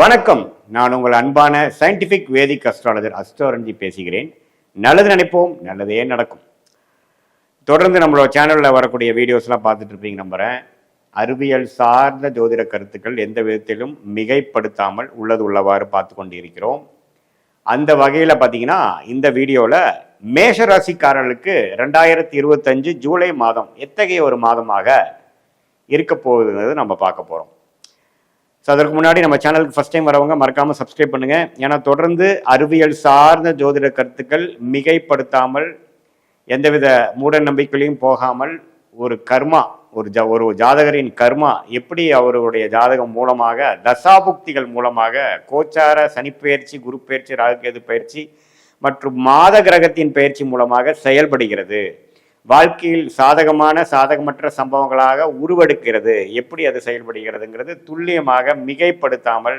வணக்கம். நான் உங்கள் அன்பான சயின்டிபிக் வேதிக் அஸ்ட்ராலஜர் அஸ்ட்ரோரஞ்சி பேசுகிறேன். நல்லது நினைப்போம் நல்லதே நடக்கும். தொடர்ந்து நம்மளோட சேனலில் வரக்கூடிய வீடியோஸ்லாம் பார்த்துட்டு இருப்பீங்க நம்புகிறேன் அறிவியல் சார்ந்த ஜோதிட கருத்துக்கள் எந்த விதத்திலும் மிகைப்படுத்தாமல் உள்ளது உள்ளவாறு பார்த்து கொண்டு இருக்கிறோம் அந்த வகையில் பார்த்தீங்கன்னா இந்த வீடியோவில் மேஷராசிக்காரர்களுக்கு ரெண்டாயிரத்தி இருபத்தஞ்சு ஜூலை மாதம் எத்தகைய ஒரு மாதமாக இருக்க போகுதுங்கிறது நம்ம பார்க்க போகிறோம் ஸோ அதற்கு முன்னாடி நம்ம சேனலுக்கு ஃபஸ்ட் டைம் வரவங்க மறக்காமல் சப்ஸ்கிரைப் பண்ணுங்கள் ஏன்னா தொடர்ந்து அறிவியல் சார்ந்த ஜோதிட கருத்துக்கள் மிகைப்படுத்தாமல் எந்தவித மூட நம்பிக்கையிலையும் போகாமல் ஒரு கர்மா ஒரு ஜ ஒரு ஜாதகரின் கர்மா எப்படி அவருடைய ஜாதகம் மூலமாக தசாபுக்திகள் மூலமாக கோச்சார சனிப்பெயர்ச்சி குரு பயிற்சி ராகுகேது பயிற்சி மற்றும் மாத கிரகத்தின் பயிற்சி மூலமாக செயல்படுகிறது. வாழ்க்கையில் சாதகமான சாதகமற்ற சம்பவங்களாக உருவெடுக்கிறது. எப்படி அது செயல்படுகிறதுங்கிறது துல்லியமாக மிகைப்படுத்தாமல்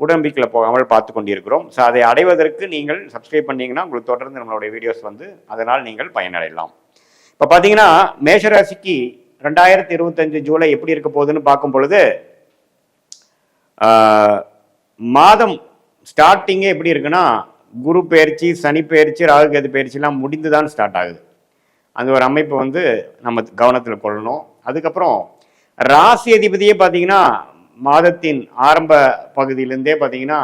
உடம்பிக்கில் போகாமல் பார்த்து கொண்டிருக்கிறோம். ஸோ அதை அடைவதற்கு நீங்கள் சப்ஸ்கிரைப் பண்ணீங்கன்னா உங்களுக்கு தொடர்ந்து நம்மளுடைய வீடியோஸ் வந்து அதனால் நீங்கள் பயனடையலாம். இப்போ பார்த்தீங்கன்னா மேஷராசிக்கு ரெண்டாயிரத்தி இருபத்தஞ்சு ஜூலை எப்படி இருக்க போகுதுன்னு பார்க்கும் பொழுது மாதம் ஸ்டார்டிங்கே எப்படி இருக்குன்னா குரு பயிற்சி சனி பயிற்சி ராகுகேது பயிற்சிலாம் முடிந்து தான் ஸ்டார்ட் ஆகுது. அந்த ஒரு அமைப்பு வந்து நம்ம கவனத்தில் கொள்ளணும். அதுக்கப்புறம் ராசி அதிபதியே பார்த்தீங்கன்னா மாதத்தின் ஆரம்ப பகுதியிலேருந்தே பார்த்தீங்கன்னா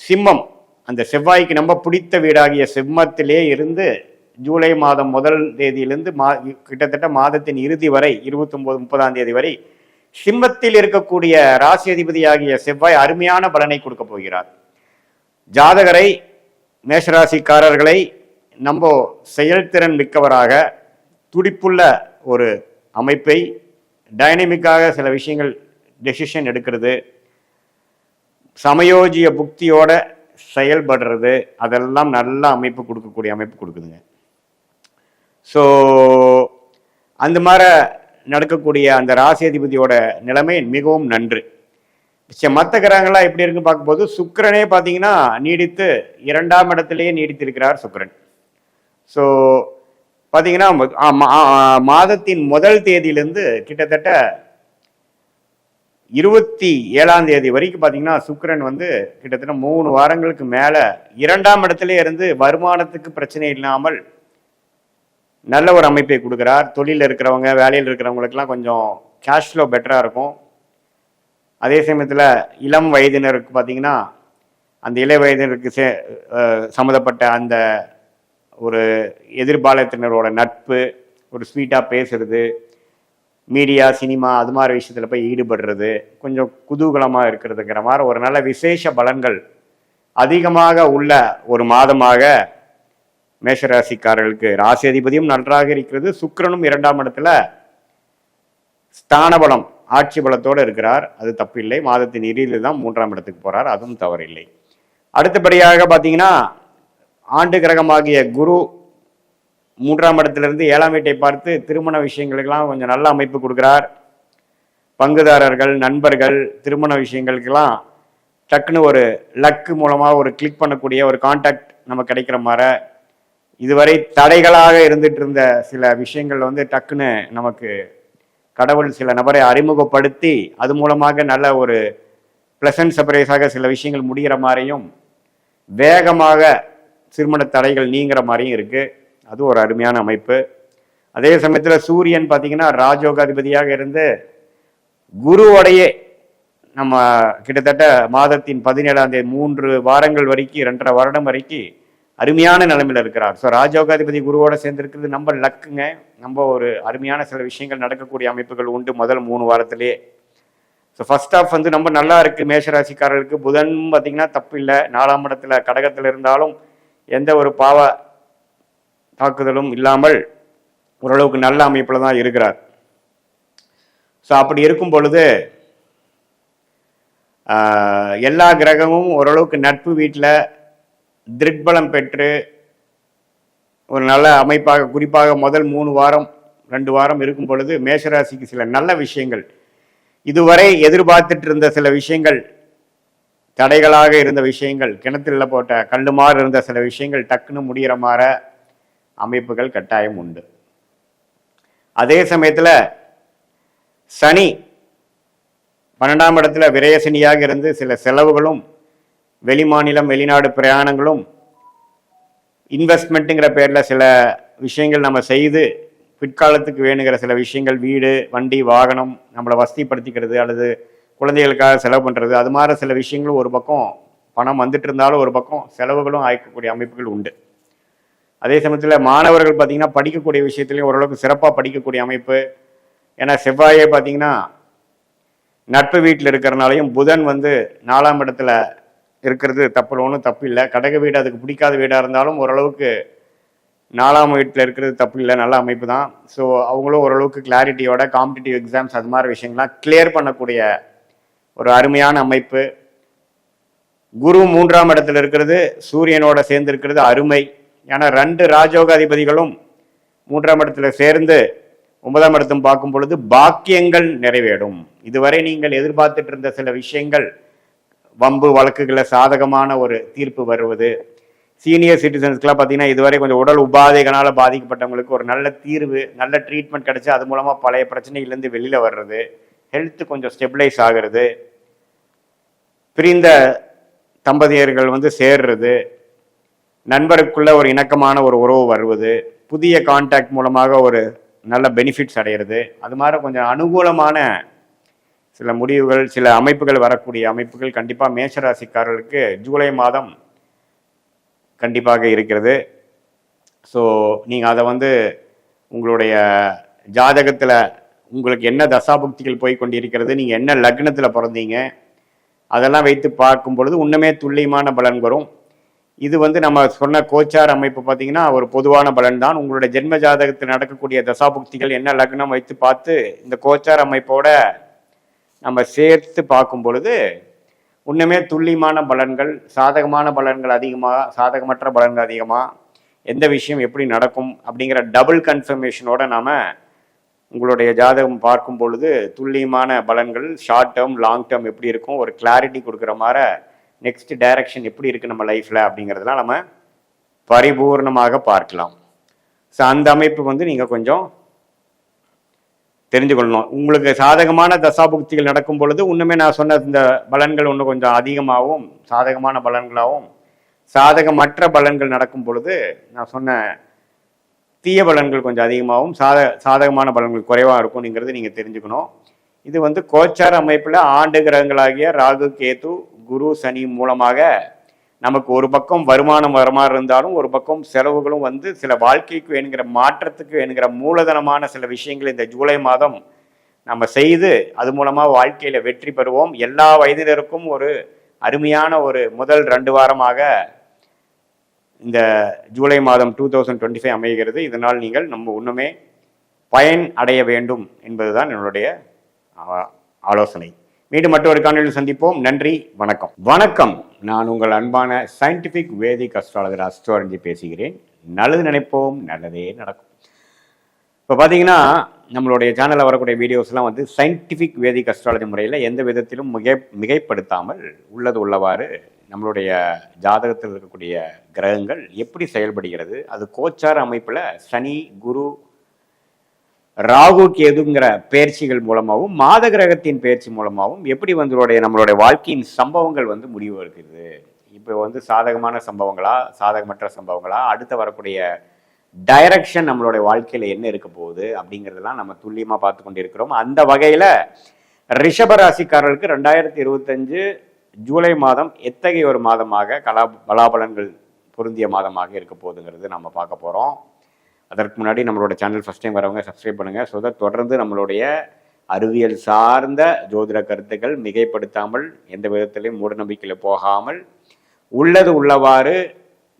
சிம்மம் அந்த செவ்வாய்க்கு நம்ம பிடித்த வீடாகிய சிம்மத்திலே இருந்து ஜூலை மாதம் முதல் தேதியிலிருந்து மா கிட்டத்தட்ட மாதத்தின் இறுதி வரை இருபத்தொம்போது முப்பதாம் தேதி வரை சிம்மத்தில் இருக்கக்கூடிய ராசி அதிபதியாகிய செவ்வாய் அருமையான பலனை கொடுக்க போகிறார். ஜாதகரை மேஷராசிக்காரர்களை நம்ம செயல்திறன் மிக்கவராக துடிப்புள்ள ஒரு அமைப்பை டைனமிக்காக சில விஷயங்கள் டெசிஷன் எடுக்கிறது சமயோஜிய புக்தியோட செயல்படுறது அதெல்லாம் நல்ல அமைப்பு கொடுக்கக்கூடிய அமைப்பு கொடுக்குதுங்க. ஸோ அந்த மாதிரி நடக்கக்கூடிய அந்த ராசி அதிபதியோட நிலைமை மிகவும் நன்று. மற்ற கிரகங்கள்லாம் எப்படி இருக்குன்னு பார்க்கும்போது சுக்கரனே பார்த்தீங்கன்னா நீடித்து இரண்டாம் இடத்திலேயே நீடித்திருக்கிறார் சுக்கரன். ஸோ பார்த்தீங்கன்னா ஆ, மா- மாதத்தின் முதல் தேதியிலிருந்து கிட்டத்தட்ட இருபத்தி ஏழாம் தேதி வரைக்கும் பார்த்தீங்கன்னா சுக்கரன் வந்து கிட்டத்தட்ட மூணு வாரங்களுக்கு மேலே இரண்டாம் இடத்திலே இருந்து வருமானத்துக்கு பிரச்சனை இல்லாமல் நல்ல ஒரு அமைப்பை கொடுக்குறார். தொழிலில் இருக்கிறவங்க வேலையில் இருக்கிறவங்களுக்கெல்லாம் கொஞ்சம் கேஷ் ஃப்ளோ பெட்டராக இருக்கும். அதே சமயத்தில் இளம் வயதினருக்கு பார்த்தீங்கன்னா அந்த இளைய வயதினருக்கு சே சம்மந்தப்பட்ட அந்த ஒரு எதிர்பாலத்தினரோட நட்பு ஒரு ஸ்வீட்டாக பேசுறது மீடியா சினிமா அது மாதிரி விஷயத்தில் போய் ஈடுபடுறது கொஞ்சம் குதூகலமாக இருக்கிறதுங்கிற மாதிரி ஒரு நல்ல விசேஷ பலன்கள் அதிகமாக உள்ள ஒரு மாதமாக மேஷராசிக்காரர்களுக்கு ராசி அதிபதியும் நன்றாக இருக்கிறது. சுக்கரனும் இரண்டாம் இடத்துல ஸ்தானபலம் ஆட்சி பலத்தோடு இருக்கிறார். அது தப்பில்லை. மாதத்தின் இறுதியில் தான் மூன்றாம் இடத்துக்கு போகிறார் அதுவும் தவறில்லை. அடுத்தபடியாக பார்த்தீங்கன்னா ஆண்டு கிரகமாகிய குரு மூன்றாம் இடத்திலிருந்து ஏழாம் வீட்டை பார்த்து திருமண விஷயங்களுக்கெல்லாம் கொஞ்சம் நல்ல அமைப்பு கொடுக்கிறார். பங்குதாரர்கள் நண்பர்கள் திருமண விஷயங்களுக்கெல்லாம் டக்குன்னு ஒரு லக்கு மூலமாக ஒரு கிளிக் பண்ணக்கூடிய ஒரு காண்டாக்ட் நம்ம கிடைக்கிற மாதிரி இதுவரை தடைகளாக இருந்துட்டு இருந்த சில விஷயங்கள் வந்து டக்குன்னு நமக்கு கடவுள் சில நபரை அறிமுகப்படுத்தி அது மூலமாக நல்ல ஒரு பிளசன்ட் சர்ப்ரைஸாக சில விஷயங்கள் முடிகிற மாதிரியும் வேகமாக திருமண தடைகள் நீங்கிற மாதிரியும் இருக்குது அது ஒரு அருமையான அமைப்பு. அதே சமயத்தில் சூரியன் பார்த்தீங்கன்னா ராஜோகாதிபதியாக இருந்து குருவோடையே நம்ம கிட்டத்தட்ட மாதத்தின் பதினேழாம் தேதி மூன்று வாரங்கள் வரைக்கும் ரெண்டரை வருடம் வரைக்கும் அருமையான நிலைமையில் இருக்கிறார். ஸோ ராஜோகாதிபதி குருவோட சேர்ந்துருக்கிறது நம்ம லக்குங்க. நம்ம ஒரு அருமையான சில விஷயங்கள் நடக்கக்கூடிய அமைப்புகள் உண்டு முதல் மூணு வாரத்திலேயே ஸோ ஃபர்ஸ்ட் ஆஃப் வந்து ரொம்ப நல்லா இருக்கு. மேஷராசிக்காரர்களுக்கு புதன் பார்த்தீங்கன்னா தப்பு இல்லை. நாலாம் இடத்துல கடகத்தில் இருந்தாலும் எந்த ஒரு பாவ தாக்குதலும் இல்லாமல் ஓரளவுக்கு நல்ல அமைப்பில் தான் இருக்கிறார். ஸோ அப்படி இருக்கும் பொழுது எல்லா கிரகமும் ஓரளவுக்கு நட்பு வீட்டில் திருட்பலம் பெற்று ஒரு நல்ல அமைப்பாக குறிப்பாக முதல் மூணு வாரம் ரெண்டு வாரம் இருக்கும் பொழுது மேஷராசிக்கு சில நல்ல விஷயங்கள். இதுவரை எதிர்பார்த்துட்டு இருந்த சில விஷயங்கள் தடைகளாக இருந்த விஷயங்கள் கிணத்துல போட்ட கல்லுமாறு இருந்த சில விஷயங்கள் டக்குன்னு முடிகிற மாற அமைப்புகள் கட்டாயம் உண்டு. அதே சமயத்தில் சனி பன்னெண்டாம் இடத்துல விரயசனியாக இருந்து சில செலவுகளும் வெளிமாநிலம் வெளிநாடு பிரயாணங்களும் இன்வெஸ்ட்மெண்ட்டுங்கிற பேரில் சில விஷயங்கள் நம்ம செய்து பிற்காலத்துக்கு வேணுங்கிற சில விஷயங்கள் வீடு வண்டி வாகனம் நம்மளை வசதிப்படுத்திக்கிறது அல்லது குழந்தைகளுக்காக செலவு பண்ணுறது அது மாதிரி சில விஷயங்களும் ஒரு பக்கம் பணம் வந்துட்டு இருந்தாலும் ஒரு பக்கம் செலவுகளும் ஆய்க்கக்கூடிய அமைப்புகள் உண்டு. அதே சமயத்தில் மாணவர்கள் பார்த்திங்கன்னா படிக்கக்கூடிய விஷயத்துலையும் ஓரளவுக்கு சிறப்பாக படிக்கக்கூடிய அமைப்பு. ஏன்னா செவ்வாயே பார்த்தீங்கன்னா நட்பு வீட்டில் இருக்கிறனாலையும் புதன் வந்து நாலாம் இடத்துல இருக்கிறது தப்பு ஒன்றும் தப்பு இல்லை. கடக வீடு அதுக்கு பிடிக்காத வீடாக இருந்தாலும் ஓரளவுக்கு நாலாம் வீட்டில் இருக்கிறது தப்பு இல்லை நல்ல அமைப்பு தான். ஸோ அவங்களும் ஓரளவுக்கு கிளாரிட்டியோட காம்படிட்டிவ் எக்ஸாம்ஸ் அது மாதிரி விஷயங்கள்லாம் கிளியர் பண்ணக்கூடிய ஒரு அருமையான அமைப்பு. குரு மூன்றாம் இடத்துல இருக்கிறது சூரியனோட சேர்ந்து இருக்கிறது அருமை. ஏன்னா ரெண்டு ராஜோக அதிபதிகளும் மூன்றாம் இடத்துல சேர்ந்து ஒன்பதாம் இடத்தும் பார்க்கும் பொழுது பாக்கியங்கள் நிறைவேறும். இதுவரை நீங்கள் எதிர்பார்த்துட்டு இருந்த சில விஷயங்கள் வம்பு வழக்குகளில் சாதகமான ஒரு தீர்ப்பு வருவது. சீனியர் சிட்டிசன்ஸ்க்குலாம் பார்த்தீங்கன்னா இதுவரை கொஞ்சம் உடல் உபாதைகளால் பாதிக்கப்பட்டவங்களுக்கு ஒரு நல்ல தீர்வு நல்ல ட்ரீட்மெண்ட் கிடைச்சி அது மூலமாக பழைய பிரச்சனைகள்லேருந்து வெளியில் வர்றது. ஹெல்த்து கொஞ்சம் ஸ்டெபிளைஸ் ஆகிறது. பிரிந்த தம்பதியர்கள் வந்து சேர்றது. நண்பருக்குள்ள ஒரு இணக்கமான ஒரு உறவு வருவது. புதிய கான்டாக்ட் மூலமாக ஒரு நல்ல பெனிஃபிட்ஸ் அடையிறது. அது மாதிரி கொஞ்சம் அனுகூலமான சில முடிவுகள் சில அமைப்புகள் வரக்கூடிய அமைப்புகள் கண்டிப்பாக மேஷராசிக்காரர்களுக்கு ஜூலை மாதம் கண்டிப்பாக இருக்கிறது. ஸோ நீங்கள் அதை வந்து உங்களுடைய ஜாதகத்தில் உங்களுக்கு என்ன தசாபுக்திகள் போய் கொண்டிருக்கிறது நீங்கள் என்ன லக்னத்தில் பிறந்தீங்க அதெல்லாம் வைத்து பார்க்கும் பொழுது இன்னுமே துல்லியமான பலன் வரும். இது வந்து நம்ம சொன்ன கோச்சார் அமைப்பு பார்த்தீங்கன்னா ஒரு பொதுவான பலன் தான். உங்களுடைய ஜென்ம ஜாதகத்தில் நடக்கக்கூடிய தசாபுக்திகள் என்ன லக்னம் வைத்து பார்த்து இந்த கோச்சார் அமைப்போட நம்ம சேர்த்து பார்க்கும் பொழுது இன்னுமே துல்லியமான பலன்கள் சாதகமான பலன்கள் அதிகமாக சாதகமற்ற பலன்கள் அதிகமாக எந்த விஷயம் எப்படி நடக்கும் அப்படிங்கிற டபுள் கன்ஃபர்மேஷனோட நாம் உங்களுடைய ஜாதகம் பார்க்கும் பொழுது துல்லியமான பலன்கள் ஷார்ட் டேர்ம் லாங் டேர்ம் எப்படி இருக்கும் ஒரு கிளாரிட்டி கொடுக்குற மாதிரி நெக்ஸ்ட் டைரக்ஷன் எப்படி இருக்கு நம்ம லைஃப்ல அப்படிங்கிறதுலாம் நம்ம பரிபூர்ணமாக பார்க்கலாம். ஸோ அந்த அமைப்பு வந்து நீங்கள் கொஞ்சம் தெரிஞ்சு கொள்ளணும் உங்களுக்கு சாதகமான தசாபுக்திகள் நடக்கும் பொழுது இன்னுமே நான் சொன்ன இந்த பலன்கள் இன்னும் கொஞ்சம் அதிகமாகவும் சாதகமான பலன்களாகவும் சாதகமற்ற பலன்கள் நடக்கும் பொழுது நான் சொன்ன தீய பலன்கள் கொஞ்சம் அதிகமாகவும் சாத சாதகமான பலன்கள் குறைவாக இருக்கும்ங்கிறது நீங்கள் தெரிஞ்சுக்கணும். இது வந்து கோச்சார அமைப்பில் ஆண்டு கிரகங்களாகிய ராகு கேது குரு சனி மூலமாக நமக்கு ஒரு பக்கம் வருமானம் வர மாதிரி இருந்தாலும் ஒரு பக்கம் செலவுகளும் வந்து சில வாழ்க்கைக்கு வேணுங்கிற மாற்றத்துக்கு வேணுங்கிற மூலதனமான சில விஷயங்கள் இந்த ஜூலை மாதம் நம்ம செய்து அது மூலமாக வாழ்க்கையில் வெற்றி பெறுவோம். எல்லா வயதினருக்கும் ஒரு அருமையான ஒரு முதல் ரெண்டு வாரமாக இந்த ஜூலை மாதம் டூ தௌசண்ட் டுவெண்ட்டி ஃபைவ் அமைகிறது. இதனால் நீங்கள் நம்ம ஒன்றுமே பயன் அடைய வேண்டும் என்பதுதான் என்னுடைய ஆலோசனை. மீண்டும் மற்றொரு காணொலியில் சந்திப்போம். நன்றி வணக்கம். வணக்கம். நான் உங்கள் அன்பான சயின்டிஃபிக் வேதிக் அஸ்ட்ராலஜர் அஸ்ட்ராலஜி பேசுகிறேன். நல்லது நினைப்போம் நல்லதே நடக்கும். இப்போ பார்த்தீங்கன்னா நம்மளுடைய சேனலில் வரக்கூடிய வீடியோஸ்லாம் வந்து சயின்டிஃபிக் வேதிக் அஸ்ட்ராலஜி முறையில் எந்த விதத்திலும் மிகை மிகைப்படுத்தாமல் உள்ளது உள்ளவாறு நம்மளுடைய ஜாதகத்தில் இருக்கக்கூடிய கிரகங்கள் எப்படி செயல்படுகிறது அது கோச்சார அமைப்பில் சனி குரு ராகு கேதுங்கிற பயிற்சிகள் மூலமாகவும் மாத கிரகத்தின் பயிற்சி மூலமாகவும் எப்படி வந்துடைய நம்மளுடைய வாழ்க்கையின் சம்பவங்கள் வந்து முடிவு இருக்குது இப்போ வந்து சாதகமான சம்பவங்களா சாதகமற்ற சம்பவங்களா? அடுத்து வரக்கூடிய டைரக்ஷன் நம்மளுடைய வாழ்க்கையில் என்ன இருக்க போகுது? அப்படிங்கிறதெல்லாம் நம்ம துல்லியமாக பார்த்து கொண்டிருக்கிறோம். அந்த வகையில் ரிஷபராசிக்காரர்களுக்கு ரெண்டாயிரத்தி இருபத்தஞ்சு ஜூலை மாதம் எத்தகைய ஒரு மாதமாக கலா பலாபலன்கள் பொருந்திய மாதமாக இருக்க போகுதுங்கிறது நம்ம பார்க்க போகிறோம் அதற்கு முன்னாடி நம்மளோட சேனல் ஃபஸ்ட் டைம் வரவங்க சப்ஸ்கிரைப் பண்ணுங்கள் ஸோ தட் தொடர்ந்து நம்மளுடைய அறிவியல் சார்ந்த ஜோதிட கருத்துக்கள் மிகைப்படுத்தாமல் எந்த விதத்திலையும் மூடநம்பிக்கையில் போகாமல் உள்ளது உள்ளவாறு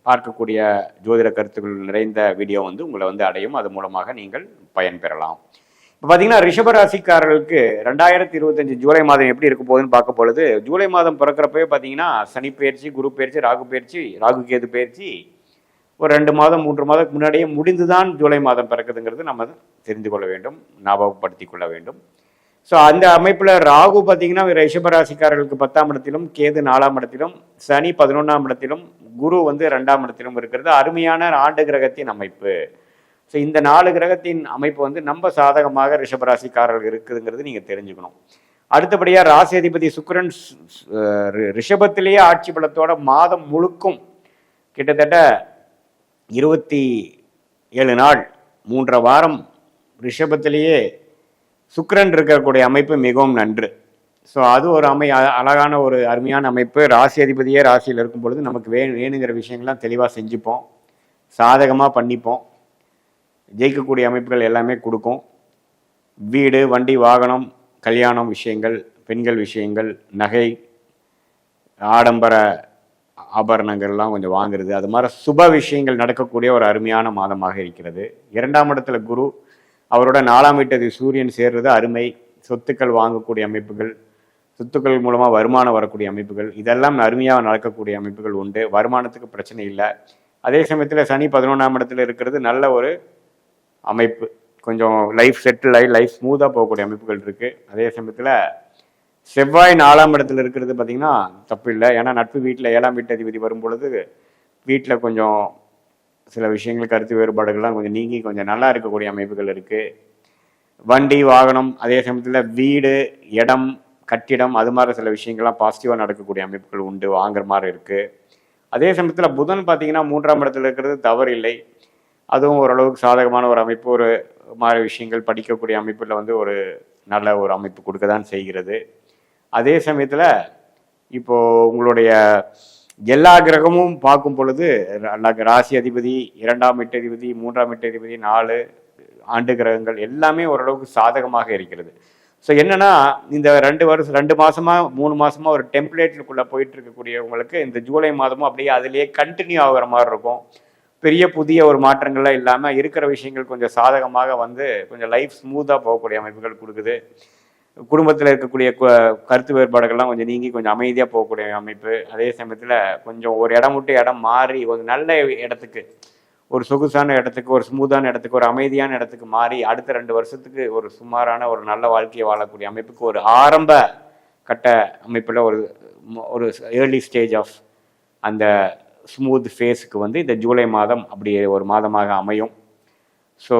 பார்க்கக்கூடிய ஜோதிட கருத்துக்கள் நிறைந்த வீடியோ வந்து உங்களை வந்து அடையும். அது மூலமாக நீங்கள் பயன்பெறலாம் இப்போ பார்த்தீங்கன்னா ரிஷபராசிக்காரர்களுக்கு ரெண்டாயிரத்தி இருபத்தஞ்சு ஜூலை மாதம் எப்படி இருக்க போகுதுன்னு பார்க்க பொழுது ஜூலை மாதம் பிறக்கிறப்பவே பார்த்தீங்கன்னா சனி பயிற்சி குரு பயிற்சி ராகு பயிற்சி ராகு கேது பயிற்சி ஒரு ரெண்டு மாதம் மூன்று மாதத்துக்கு முன்னாடியே முடிந்துதான் ஜூலை மாதம் பிறக்குதுங்கிறது நம்ம தெரிந்து கொள்ள வேண்டும் ஞாபகப்படுத்தி கொள்ள வேண்டும். ஸோ அந்த அமைப்பில் ராகு பார்த்தீங்கன்னா ரிஷபராசிக்காரர்களுக்கு பத்தாம் இடத்திலும் கேது நாலாம் இடத்திலும் சனி பதினொன்றாம் இடத்திலும் குரு வந்து ரெண்டாம் இடத்திலும் இருக்கிறது. அருமையான ஆண்டு கிரகத்தின் அமைப்பு. ஸோ இந்த நாலு கிரகத்தின் அமைப்பு வந்து நம்ம சாதகமாக ரிஷபராசிக்காரர்கள் இருக்குதுங்கிறது நீங்கள் தெரிஞ்சுக்கணும். அடுத்தபடியாக ராசி அதிபதி ரி- ரிஷபத்திலேயே ஆட்சி பலத்தோட மாதம் முழுக்கும் கிட்டத்தட்ட இருபத்தி ஏழு நாள் மூன்றரை வாரம் ரிஷபத்திலேயே சுக்கரன் இருக்கக்கூடிய அமைப்பு மிகவும் நன்று. ஸோ அது ஒரு அமை அழகான ஒரு அருமையான அமைப்பு. ராசி அதிபதியே ராசியில் இருக்கும் பொழுது நமக்கு வே வேணுங்கிற விஷயங்கள்லாம் தெளிவாக செஞ்சுப்போம். சாதகமாக பண்ணிப்போம். ஜெயிக்கக்கூடிய அமைப்புகள் எல்லாமே கொடுக்கும். வீடு வண்டி வாகனம் கல்யாணம் விஷயங்கள் பெண்கள் விஷயங்கள் நகை ஆடம்பர ஆபரணங்கள்லாம் கொஞ்சம் வாங்குறது. அது மாதிரி சுப விஷயங்கள் நடக்கக்கூடிய ஒரு அருமையான மாதமாக இருக்கிறது. இரண்டாம் இடத்துல குரு அவரோட நாலாம் வீட்டது சூரியன் சேர்றது அருமை. சொத்துக்கள் வாங்கக்கூடிய அமைப்புகள் சொத்துக்கள் மூலமாக வருமானம் வரக்கூடிய அமைப்புகள் இதெல்லாம் அருமையாக நடக்கக்கூடிய அமைப்புகள் உண்டு. வருமானத்துக்கு பிரச்சனை இல்லை. அதே சமயத்தில் சனி பதினொன்றாம் இடத்துல இருக்கிறது நல்ல ஒரு அமைப்பு. கொஞ்சம் லைஃப் செட்டில் ஆகி லைஃப் ஸ்மூத்தாக போகக்கூடிய அமைப்புகள் இருக்குது அதே சமயத்தில் செவ்வாய் நாலாம் இடத்துல இருக்கிறது பார்த்தீங்கன்னா தப்பு இல்லை ஏன்னா நட்பு வீட்டில் ஏழாம் வீட்டு அதிபதி வரும் பொழுது வீட்டில் கொஞ்சம் சில விஷயங்கள் கருத்து வேறுபாடுகள்லாம் கொஞ்சம் நீங்கி கொஞ்சம் நல்லா இருக்கக்கூடிய அமைப்புகள் இருக்குது வண்டி வாகனம் அதே சமயத்தில் வீடு இடம் கட்டிடம் அது மாதிரி சில விஷயங்கள்லாம் பாசிட்டிவாக நடக்கக்கூடிய அமைப்புகள் உண்டு வாங்குற மாதிரி இருக்குது அதே சமயத்தில் புதன் பார்த்தீங்கன்னா மூன்றாம் இடத்துல இருக்கிறது தவறு இல்லை அதுவும் ஓரளவுக்கு சாதகமான ஒரு அமைப்பு ஒரு மாதிரி விஷயங்கள் படிக்கக்கூடிய அமைப்பில் வந்து ஒரு நல்ல ஒரு அமைப்பு கொடுக்க தான் செய்கிறது. அதே சமயத்தில் இப்போ உங்களுடைய எல்லா கிரகமும் பார்க்கும் பொழுது ராசி அதிபதி இரண்டாம் எட்டதிபதி மூன்றாம் எட்டதிபதி நாலு ஆண்டு கிரகங்கள் எல்லாமே ஓரளவுக்கு சாதகமாக இருக்கிறது. ஸோ என்னன்னா இந்த ரெண்டு வருஷம் ரெண்டு மாசமா மூணு மாசமா ஒரு டெம்ப்ளேட்டுக்குள்ள போயிட்டு இருக்கக்கூடியவங்களுக்கு இந்த ஜூலை மாதமும் அப்படியே அதுலேயே கண்டினியூ ஆகுற மாதிரி இருக்கும். பெரிய புதிய ஒரு மாற்றங்கள்லாம் இல்லாமல் இருக்கிற விஷயங்கள் கொஞ்சம் சாதகமாக வந்து கொஞ்சம் லைஃப் ஸ்மூத்தாக போகக்கூடிய அமைப்புகள் கொடுக்குது. குடும்பத்தில் இருக்கக்கூடிய கருத்து வேறுபாடுகள்லாம் கொஞ்சம் நீங்கி கொஞ்சம் அமைதியாக போகக்கூடிய அமைப்பு. அதே சமயத்தில் கொஞ்சம் ஒரு இடம் விட்டு இடம் மாறி ஒரு நல்ல இடத்துக்கு ஒரு சொகுசான இடத்துக்கு ஒரு ஸ்மூத்தான இடத்துக்கு ஒரு அமைதியான இடத்துக்கு மாறி அடுத்த ரெண்டு வருஷத்துக்கு ஒரு சுமாரான ஒரு நல்ல வாழ்க்கையை வாழக்கூடிய அமைப்புக்கு ஒரு ஆரம்ப கட்ட அமைப்பில் ஒரு ஒரு ஏர்லி ஸ்டேஜ் ஆஃப் அந்த ஸ்மூத் ஃபேஸுக்கு வந்து இந்த ஜூலை மாதம் அப்படி ஒரு மாதமாக அமையும். ஸோ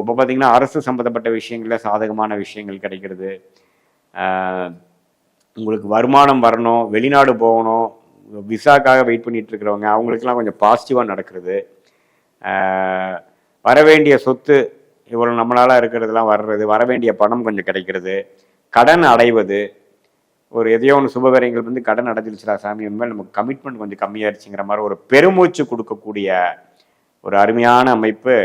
இப்போ பார்த்தீங்கன்னா அரசு சம்மந்தப்பட்ட விஷயங்களில் சாதகமான விஷயங்கள் கிடைக்கிறது. உங்களுக்கு வருமானம் வரணும் வெளிநாடு போகணும் விசாக்காக வெயிட் பண்ணிட்டு இருக்கிறவங்க அவங்களுக்குலாம் கொஞ்சம் பாசிட்டிவாக நடக்கிறது. வரவேண்டிய வர வேண்டிய சொத்து இவ்வளோ நம்மளால் இருக்கிறதெல்லாம் வர்றது வர வேண்டிய பணம் கொஞ்சம் கிடைக்கிறது. கடன் அடைவது ஒரு எதையோ ஒன்று சுபகாரியங்கள் வந்து கடன் அடைஞ்சிருச்சுடா சாமி உண்மையில் நமக்கு கமிட்மெண்ட் கொஞ்சம் கம்மியாயிருச்சுங்கிற மாதிரி ஒரு பெருமூச்சு கொடுக்கக்கூடிய ஒரு அருமையான அமைப்பு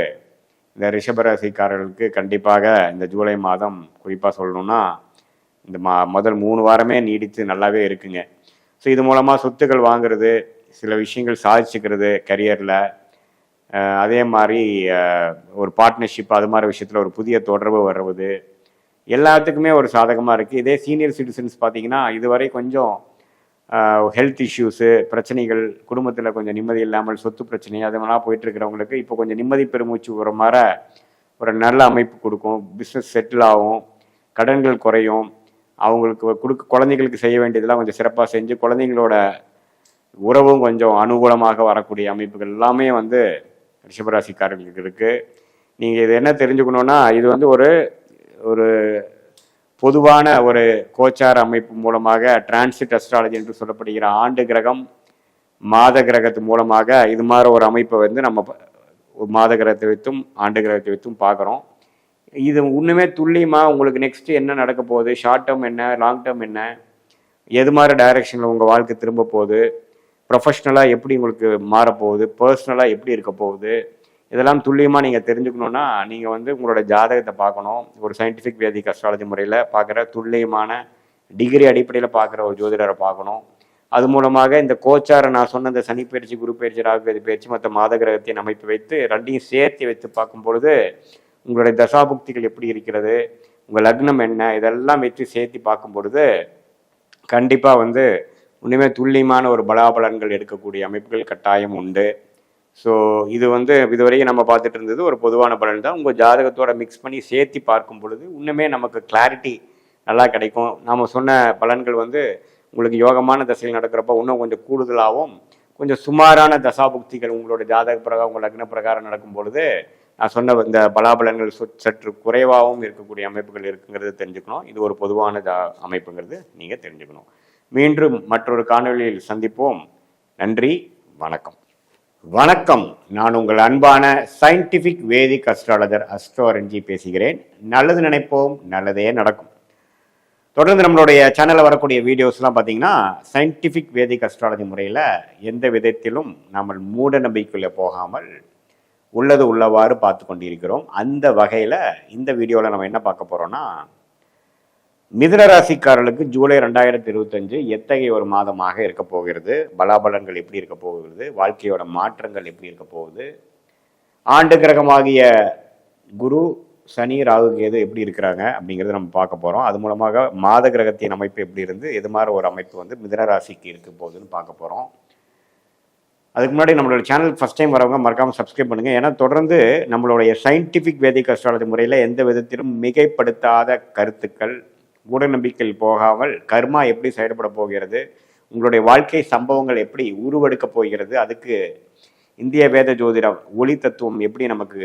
இந்த ரிஷபராசிக்காரர்களுக்கு கண்டிப்பாக இந்த ஜூலை மாதம் குறிப்பாக சொல்லணும்னா இந்த மா முதல் மூணு வாரமே நீடித்து நல்லாவே இருக்குங்க. ஸோ இது மூலமாக சொத்துக்கள் வாங்குறது சில விஷயங்கள் சாதிச்சுக்கிறது கரியரில் அதே மாதிரி ஒரு பார்ட்னர்ஷிப் அது மாதிரி விஷயத்தில் ஒரு புதிய தொடர்பு வர்றது. எல்லாத்துக்குமே ஒரு சாதகமாக இருக்குது இதே சீனியர் சிட்டிசன்ஸ் பார்த்தீங்கன்னா இதுவரை கொஞ்சம் ஹெல்த் இஷ்யூஸு பிரச்சனைகள் குடும்பத்தில் கொஞ்சம் நிம்மதி இல்லாமல் சொத்து பிரச்சனை அதெல்லாம் போயிட்டுருக்கிறவங்களுக்கு இப்போ கொஞ்சம் நிம்மதி பெருமூச்சு வர மாதிரி ஒரு நல்ல அமைப்பு கொடுக்கும். பிஸ்னஸ் செட்டில் ஆகும். கடன்கள் குறையும். அவங்களுக்கு கொடுக்க குழந்தைகளுக்கு செய்ய வேண்டியதெல்லாம் கொஞ்சம் சிறப்பாக செஞ்சு குழந்தைங்களோட உறவும் கொஞ்சம் அனுகூலமாக வரக்கூடிய அமைப்புகள் எல்லாமே வந்து ரிஷபராசிக்காரர்களுக்கு இருக்குது நீங்கள் இது என்ன தெரிஞ்சுக்கணுன்னா இது வந்து ஒரு ஒரு பொதுவான ஒரு கோச்சார அமைப்பு மூலமாக டிரான்சிட் அஸ்ட்ராலஜி என்று சொல்லப்படுகிற ஆண்டு கிரகம் மாத கிரகத்து மூலமாக இது மாதிரி ஒரு அமைப்பை வந்து நம்ம ப- ஒரு மாத கிரகத்தை வைத்தும் ஆண்டு கிரகத்தை வைத்தும் பார்க்குறோம். இது இன்னுமே துல்லியமாக உங்களுக்கு நெக்ஸ்ட் என்ன நடக்க போகுது ஷார்ட் டேர்ம் என்ன லாங் டேர்ம் என்ன எது மாதிரி டைரக்ஷனில் உங்கள் வாழ்க்கை திரும்ப போகுது ப்ரொஃபஷ்னலாக எப்படி உங்களுக்கு மாறப்போகுது பர்சனலாக எப்படி இருக்க போகுது இதெல்லாம் துல்லியமாக நீங்கள் தெரிஞ்சுக்கணுன்னா நீங்கள் வந்து உங்களோட ஜாதகத்தை பார்க்கணும். ஒரு சயின்டிஃபிக் வேதி கஸ்ட்ராலஜி முறையில் பார்க்குற துல்லியமான டிகிரி அடிப்படையில் பார்க்குற ஒரு ஜோதிடரை பார்க்கணும். அது மூலமாக இந்த கோச்சாரை நான் சொன்ன இந்த சனி பயிற்சி குரு பயிற்சி ராகு பயிற்சி மற்ற மாத கிரகத்தின் அமைப்பு வைத்து ரெண்டையும் சேர்த்து வைத்து பார்க்கும் பொழுது உங்களுடைய தசாபுக்திகள் எப்படி இருக்கிறது உங்கள் லக்னம் என்ன இதெல்லாம் வச்சு சேர்த்து பார்க்கும் பொழுது கண்டிப்பாக வந்து உண்மையுமே துல்லியமான ஒரு பலாபலன்கள் எடுக்கக்கூடிய அமைப்புகள் கட்டாயம் உண்டு. ஸோ இது வந்து இதுவரையும் நம்ம பார்த்துட்டு இருந்தது ஒரு பொதுவான பலன் தான் உங்கள் ஜாதகத்தோட மிக்ஸ் பண்ணி சேர்த்து பார்க்கும் பொழுது இன்னுமே நமக்கு கிளாரிட்டி நல்லா கிடைக்கும். நாம் சொன்ன பலன்கள் வந்து உங்களுக்கு யோகமான தசையில் நடக்கிறப்ப இன்னும் கொஞ்சம் கூடுதலாகவும் கொஞ்சம் சுமாரான தசாபுக்திகள் உங்களோட ஜாதக பிரகாரம் உங்கள் லக்ன பிரகாரம் நடக்கும் பொழுது நான் சொன்ன இந்த பலாபலன்கள் சற்று குறைவாகவும் இருக்கக்கூடிய அமைப்புகள் இருக்குங்கிறது தெரிஞ்சுக்கணும். இது ஒரு பொதுவான ஜா- அமைப்புங்கிறது நீங்கள் தெரிஞ்சுக்கணும். மீண்டும் மற்றொரு காணொளியில் சந்திப்போம். நன்றி வணக்கம். வணக்கம். நான் உங்கள் அன்பான சயின்டிஃபிக் வேதிக் அஸ்ட்ராலஜர் அஸ்ட்ரோரஞ்சி பேசுகிறேன். நல்லது நினைப்போம் நல்லதே நடக்கும். தொடர்ந்து நம்மளுடைய சேனலில் வரக்கூடிய வீடியோஸ்லாம் பார்த்தீங்கன்னா சயின்டிஃபிக் வேதிக் அஸ்ட்ராலஜி முறையில் எந்த விதத்திலும் நம்ம மூட நம்பிக்கையில் போகாமல் உள்ளது உள்ளவாறு பார்த்து கொண்டிருக்கிறோம். அந்த வகையில் இந்த வீடியோவில் நம்ம என்ன பார்க்க போகிறோன்னா மிதனராசிக்காரர்களுக்கு ஜூலை ரெண்டாயிரத்தி இருபத்தஞ்சு எத்தகைய ஒரு மாதமாக இருக்க போகிறது? பலாபலன்கள் எப்படி இருக்க போகிறது? வாழ்க்கையோட மாற்றங்கள் எப்படி இருக்க போகுது? ஆண்டு கிரகமாகிய குரு சனி ராகு கேது எப்படி இருக்கிறாங்க அப்படிங்கிறத நம்ம பார்க்க போகிறோம் அது மூலமாக மாத கிரகத்தின் அமைப்பு எப்படி இருந்து எது மாதிரி ஒரு அமைப்பு வந்து மிதனராசிக்கு இருக்க போகுதுன்னு பார்க்க போகிறோம் அதுக்கு முன்னாடி நம்மளோட சேனல் ஃபஸ்ட் டைம் வரவங்க மறக்காமல் சப்ஸ்கிரைப் பண்ணுங்கள் ஏன்னா தொடர்ந்து நம்மளுடைய சயின்டிஃபிக் வேதிக் அஸ்ட்ராலஜி முறையில் எந்த விதத்திலும் மிகைப்படுத்தாத கருத்துக்கள் மூடநம்பிக்கையில் போகாமல் கர்மா எப்படி செயல்பட போகிறது உங்களுடைய வாழ்க்கை சம்பவங்கள் எப்படி உருவெடுக்க போகிறது அதுக்கு இந்திய வேத ஜோதிடம் ஒளி தத்துவம் எப்படி நமக்கு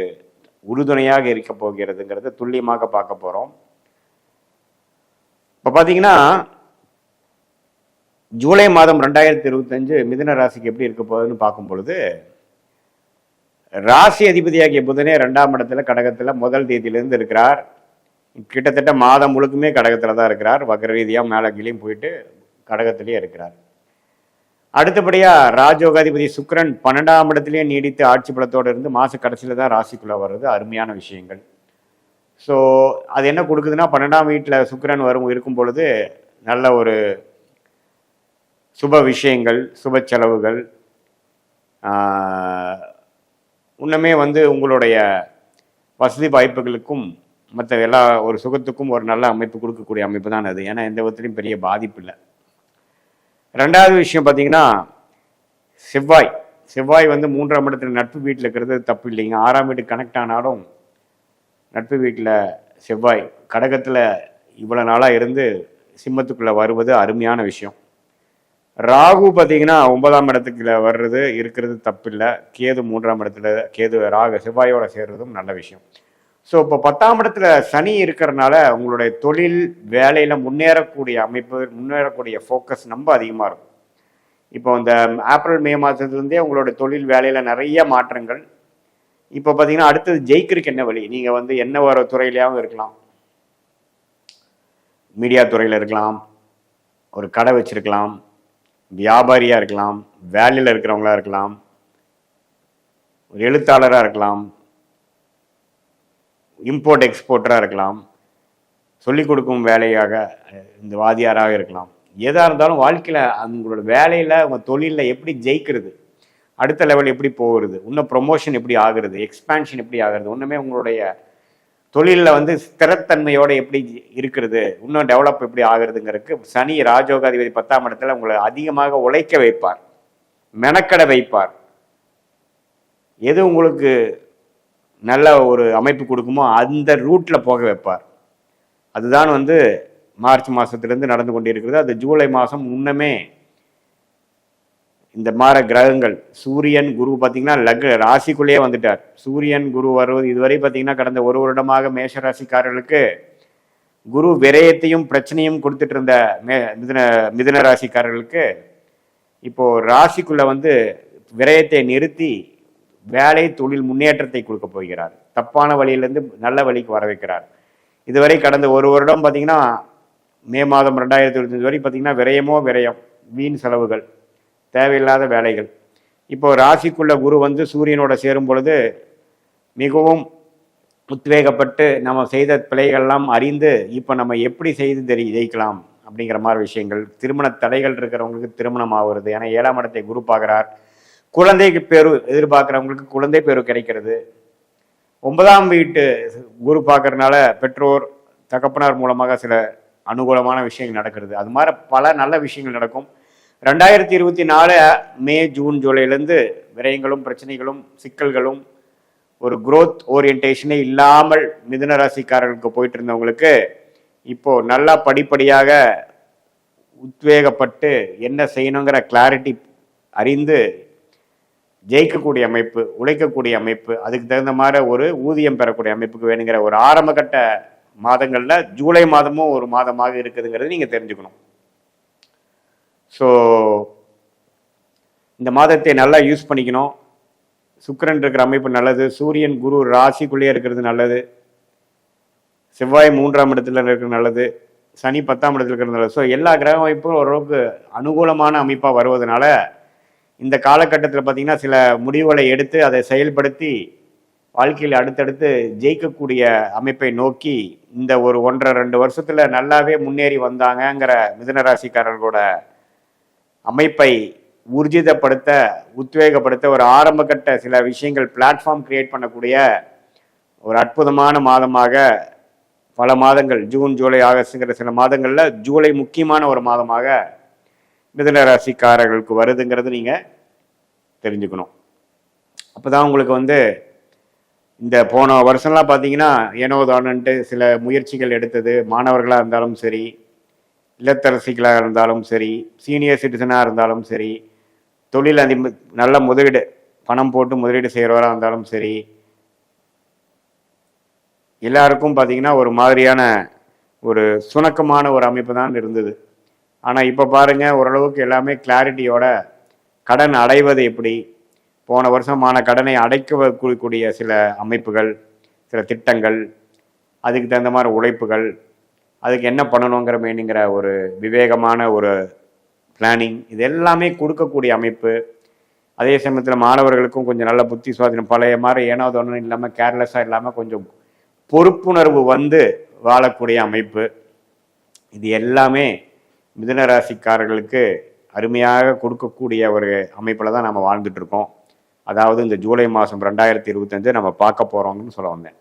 உறுதுணையாக இருக்க போகிறதுங்கிறத துல்லியமாக பார்க்க போகிறோம் இப்போ பார்த்தீங்கன்னா ஜூலை மாதம் ரெண்டாயிரத்தி இருபத்தஞ்சு மிதன ராசிக்கு எப்படி இருக்க போகுதுன்னு பார்க்கும் பொழுது ராசி அதிபதியாகிய புதனே ரெண்டாம் இடத்துல கடகத்தில் முதல் தேதியிலிருந்து இருக்கிறார். கிட்டத்தட்ட மாதம் முழுக்குமே கடகத்தில் தான் இருக்கிறார். வக்ர ரீதியாக மேலே கிளியும் போயிட்டு கடகத்திலே இருக்கிறார். அடுத்தபடியாக ராஜோகாதிபதி சுக்ரன் பன்னெண்டாம் இடத்துலேயே நீடித்து ஆட்சி பலத்தோடு இருந்து மாத கடைசியில் தான் ராசிக்குள்ளே வர்றது. அருமையான விஷயங்கள். ஸோ அது என்ன கொடுக்குதுன்னா பன்னெண்டாம் வீட்டில் சுக்ரன் வரும் இருக்கும் பொழுது நல்ல ஒரு சுப விஷயங்கள் சுப செலவுகள் இன்னுமே வந்து உங்களுடைய வசதி வாய்ப்புகளுக்கும் மற்ற எல்லா ஒரு சுகத்துக்கும் ஒரு நல்ல அமைப்பு கொடுக்கக்கூடிய அமைப்பு தான் அது. ஏன்னா எந்த விதத்துலையும் பெரிய பாதிப்பு இல்லை. ரெண்டாவது விஷயம் பார்த்தீங்கன்னா செவ்வாய். செவ்வாய் வந்து மூன்றாம் இடத்துல நட்பு வீட்டில் இருக்கிறது தப்பு இல்லைங்க. ஆறாம் வீடு கனெக்ட் ஆனாலும் நட்பு வீட்டில் செவ்வாய் கடகத்தில் இவ்வளோ நாளாக இருந்து சிம்மத்துக்குள்ளே வருவது அருமையான விஷயம். ராகு பார்த்தீங்கன்னா ஒன்பதாம் இடத்துக்குள்ள வர்றது இருக்கிறது தப்பில்லை கேது மூன்றாம் இடத்துல கேது ராகு செவ்வாயோட சேர்றதும் நல்ல விஷயம். ஸோ இப்போ பத்தாம் இடத்துல சனி இருக்கிறனால உங்களுடைய தொழில் வேலையில் முன்னேறக்கூடிய அமைப்பு முன்னேறக்கூடிய ஃபோக்கஸ் ரொம்ப அதிகமாக இருக்கும். இப்போ இந்த ஏப்ரல் மே மாதத்துலேருந்தே உங்களோட தொழில் வேலையில் நிறைய மாற்றங்கள். இப்போ பார்த்தீங்கன்னா அடுத்தது ஜெயிக்கிறதுக்கு என்ன வழி? நீங்கள் வந்து என்ன ஒரு துறையிலையாகவும் இருக்கலாம். மீடியா துறையில் இருக்கலாம். ஒரு கடை வச்சிருக்கலாம். வியாபாரியாக இருக்கலாம். வேலையில் இருக்கிறவங்களா இருக்கலாம். ஒரு எழுத்தாளராக இருக்கலாம். இம்போர்ட் எக்ஸ்போர்ட்டராக இருக்கலாம். சொல்லிக் கொடுக்கும் வேலையாக இந்த வாதியாராக இருக்கலாம். எதாக இருந்தாலும் வாழ்க்கையில் அவங்களோட வேலையில் அவங்க தொழிலில் எப்படி ஜெயிக்கிறது அடுத்த லெவல் எப்படி போகிறது இன்னும் ப்ரொமோஷன் எப்படி ஆகுறது எக்ஸ்பான்ஷன் எப்படி ஆகுறது ஒன்றுமே உங்களுடைய தொழிலில் வந்து ஸ்திரத்தன்மையோடு எப்படி இருக்கிறது இன்னும் டெவலப் எப்படி ஆகுறதுங்கிறதுக்கு சனி ராஜோகாதிபதி பத்தாம் இடத்துல உங்களை அதிகமாக உழைக்க வைப்பார். மெனக்கடை வைப்பார். எது உங்களுக்கு நல்ல ஒரு அமைப்பு கொடுக்குமோ அந்த ரூட்டில் போக வைப்பார். அதுதான் வந்து மார்ச் மாதத்துலேருந்து நடந்து கொண்டிருக்கிறது. அது ஜூலை மாதம் முன்னமே இந்த மாற கிரகங்கள் சூரியன் குரு பார்த்தீங்கன்னா லக் ராசிக்குள்ளேயே வந்துட்டார். சூரியன் குரு வருவது இதுவரை பார்த்தீங்கன்னா கடந்த ஒரு வருடமாக மேஷ ராசிக்காரர்களுக்கு குரு விரயத்தையும் பிரச்சனையும் கொடுத்துட்டு இருந்த மே மிதுன மிதுன ராசிக்காரர்களுக்கு இப்போது ராசிக்குள்ளே வந்து விரயத்தை நிறுத்தி வேலை தொழில் முன்னேற்றத்தை கொடுக்க போகிறார். தப்பான வழியிலிருந்து நல்ல வழிக்கு வர வைக்கிறார். இதுவரை கடந்த ஒரு வருடம் பார்த்தீங்கன்னா மே மாதம் ரெண்டாயிரத்தி இருபத்தஞ்சு வரை பார்த்தீங்கன்னா விரயமோ விரயம் வீண் செலவுகள் தேவையில்லாத வேலைகள். இப்போ ராசிக்குள்ள குரு வந்து சூரியனோட சேரும் பொழுது மிகவும் உத்வேகப்பட்டு நம்ம செய்த பிழைகள்லாம் அறிந்து இப்போ நம்ம எப்படி செய்து தெரி ஜெயிக்கலாம் அப்படிங்கிற மாதிரி விஷயங்கள் திருமண தடைகள் இருக்கிறவங்களுக்கு திருமணம் ஆகுறது ஏன்னா ஏழாம் இடத்தை குரு பார்க்குறார். குழந்தைக்கு பேரு எதிர்பார்க்குறவங்களுக்கு குழந்தை பேரு கிடைக்கிறது. ஒன்பதாம் வீட்டு குரு பார்க்கறதுனால பெற்றோர் தகப்பனார் மூலமாக சில அனுகூலமான விஷயங்கள் நடக்கிறது. அது மாதிரி பல நல்ல விஷயங்கள் நடக்கும். ரெண்டாயிரத்தி இருபத்தி நாலு மே ஜூன் ஜூலைலேருந்து விரயங்களும் பிரச்சனைகளும் சிக்கல்களும் ஒரு குரோத் ஓரியன்டேஷனே இல்லாமல் மிதுன ராசிக்காரர்களுக்கு போயிட்டு இருந்தவங்களுக்கு இப்போது நல்லா படிப்படியாக உத்வேகப்பட்டு என்ன செய்யணுங்கிற கிளாரிட்டி அறிந்து ஜெயிக்கக்கூடிய அமைப்பு உழைக்கக்கூடிய அமைப்பு அதுக்கு தகுந்த மாதிரி ஒரு ஊதியம் பெறக்கூடிய அமைப்புக்கு வேணுங்கிற ஒரு ஆரம்ப கட்ட மாதங்களில் ஜூலை மாதமும் ஒரு மாதமாக இருக்குதுங்கிறது நீங்கள் தெரிஞ்சுக்கணும். ஸோ இந்த மாதத்தை நல்லா யூஸ் பண்ணிக்கணும். சுக்கரன் இருக்கிற அமைப்பு நல்லது சூரியன் குரு ராசிக்குள்ளேயே இருக்கிறது நல்லது. செவ்வாய் மூன்றாம் இடத்துல இருக்கிறது நல்லது சனி பத்தாம் இடத்துல இருக்கிறது நல்லது. ஸோ எல்லா கிரக அமைப்பும் ஓரளவுக்கு அனுகூலமான அமைப்பாக வருவதனால இந்த காலகட்டத்தில் பார்த்தீங்கன்னா சில முடிவுகளை எடுத்து அதை செயல்படுத்தி வாழ்க்கையில் அடுத்தடுத்து ஜெயிக்கக்கூடிய அமைப்பை நோக்கி இந்த ஒரு ஒன்றரை ரெண்டு வருஷத்தில் நல்லாவே முன்னேறி வந்தாங்கங்கிற மிதனராசிக்காரர்களோட அமைப்பை ஊர்ஜிதப்படுத்த உத்வேகப்படுத்த ஒரு ஆரம்பகட்ட சில விஷயங்கள் பிளாட்ஃபார்ம் கிரியேட் பண்ணக்கூடிய ஒரு அற்புதமான மாதமாக பல மாதங்கள் ஜூன் ஜூலை ஆகஸ்ட்டுங்கிற சில மாதங்களில் ஜூலை முக்கியமான ஒரு மாதமாக மிதனராசிக்காரர்களுக்கு வருதுங்கிறது நீங்கள் தெரிஞ்சுக்கணும். அப்போ தான் உங்களுக்கு வந்து இந்த போன வருஷம்லாம் பார்த்தீங்கன்னா ஏனோ தானன்ட்டு சில முயற்சிகள் எடுத்தது. மாணவர்களாக இருந்தாலும் சரி இல்லத்தரசிகளாக இருந்தாலும் சரி சீனியர் சிட்டிசனாக இருந்தாலும் சரி தொழில் அதி நல்ல முதலீடு பணம் போட்டு முதலீடு செய்கிறவராக இருந்தாலும் சரி எல்லாருக்கும் பார்த்தீங்கன்னா ஒரு மாதிரியான ஒரு சுணக்கமான ஒரு அமைப்பு தான் இருந்தது. ஆனால் இப்போ பாருங்கள் ஓரளவுக்கு எல்லாமே கிளாரிட்டியோட கடன் அடைவது எப்படி? போன வருஷமான கடனை அடைக்கக்கூடிய சில அமைப்புகள் சில திட்டங்கள் அதுக்கு தகுந்த மாதிரி உழைப்புகள் அதுக்கு என்ன பண்ணணுங்கிற மீனுங்கிற ஒரு விவேகமான ஒரு பிளானிங் இது எல்லாமே கொடுக்கக்கூடிய அமைப்பு. அதே சமயத்தில் மாணவர்களுக்கும் கொஞ்சம் நல்ல புத்தி சுவாதீனம் பழைய மாதிரி ஏனோ தோணும் இல்லாமல் கேர்லெஸ்ஸாக இல்லாமல் கொஞ்சம் பொறுப்புணர்வு வந்து வாழக்கூடிய அமைப்பு. இது எல்லாமே மிதுன ராசிக்காரர்களுக்கு அருமையாக கொடுக்கக்கூடிய ஒரு அமைப்பில் தான் நம்ம வாழ்ந்துட்டு இருக்கோம் அதாவது இந்த ஜூலை மாதம் ரெண்டாயிரத்தி இருபத்தஞ்சு நம்ம பார்க்க போகிறோம்னு சொல்ல வந்தேன்.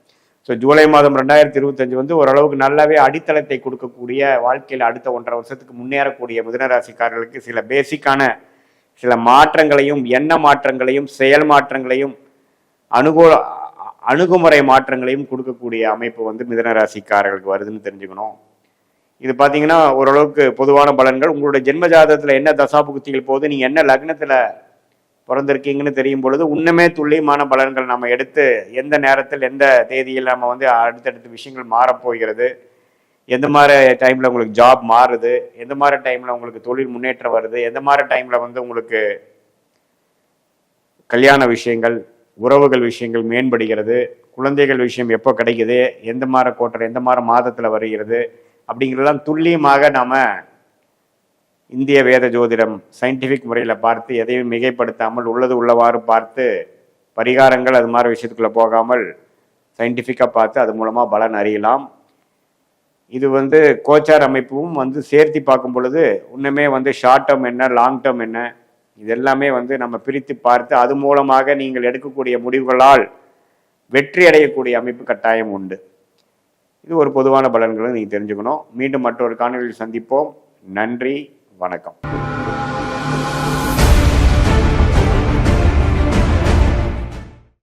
ஸோ ஜூலை மாதம் ரெண்டாயிரத்தி இருபத்தஞ்சு வந்து ஓரளவுக்கு நல்லாவே அடித்தளத்தை கொடுக்கக்கூடிய வாழ்க்கையில் அடுத்த ஒன்றரை வருஷத்துக்கு முன்னேறக்கூடிய மிதனராசிக்காரர்களுக்கு சில பேசிக்கான சில மாற்றங்களையும் எண்ண மாற்றங்களையும் செயல் மாற்றங்களையும் அனுகூல அணுகுமுறை மாற்றங்களையும் கொடுக்கக்கூடிய அமைப்பு வந்து மிதனராசிக்காரர்களுக்கு வருதுன்னு தெரிஞ்சுக்கணும். இது பார்த்தீங்கன்னா ஓரளவுக்கு பொதுவான பலன்கள். உங்களுடைய ஜென்ம ஜாதகத்தில் என்ன தசாபுக்திகள் போகுது? நீங்கள் என்ன லக்னத்தில் பிறந்திருக்கீங்கன்னு தெரியும் பொழுது இன்னுமே துல்லியமான பலன்கள் நம்ம எடுத்து எந்த நேரத்தில் எந்த தேதியில் நம்ம வந்து அடுத்தடுத்த விஷயங்கள் மாறப்போகிறது? எந்த மாதிரி டைமில் உங்களுக்கு ஜாப் மாறுது? எந்த மாதிரி டைமில் உங்களுக்கு தொழில் முன்னேற்றம் வருது? எந்த மாதிரி டைமில் வந்து உங்களுக்கு கல்யாண விஷயங்கள் உறவுகள் விஷயங்கள் மேம்படுகிறது? குழந்தைகள் விஷயம் எப்போ கிடைக்குது? எந்த மாதிரி கோட்டர் எந்த மாதிரி மாதத்தில் வருகிறது? அப்படிங்கிறதெல்லாம் துல்லியமாக நாம் இந்திய வேத ஜோதிடம் சயின்டிஃபிக் முறையில் பார்த்து எதையும் மிகைப்படுத்தாமல் உள்ளது உள்ளவாறு பார்த்து பரிகாரங்கள் அது மாதிரி விஷயத்துக்குள்ளே போகாமல் சயின்டிஃபிக்காக பார்த்து அது மூலமாக பலன் அறியலாம். இது வந்து கோச்சார் அமைப்பும் வந்து சேர்த்து பார்க்கும் பொழுது இன்னுமே வந்து ஷார்ட் டேர்ம் என்ன லாங் டேர்ம் என்ன இது எல்லாமே வந்து நம்ம பிரித்து பார்த்து அது மூலமாக நீங்கள் எடுக்கக்கூடிய முடிவுகளால் வெற்றி அடையக்கூடிய அமைப்பு கட்டாயம் உண்டு. இது ஒரு பொதுவான பலன்களை நீங்கள் தெரிஞ்சுக்கணும். மீண்டும் மற்றொரு காணொலியில் சந்திப்போம். நன்றி வணக்கம்.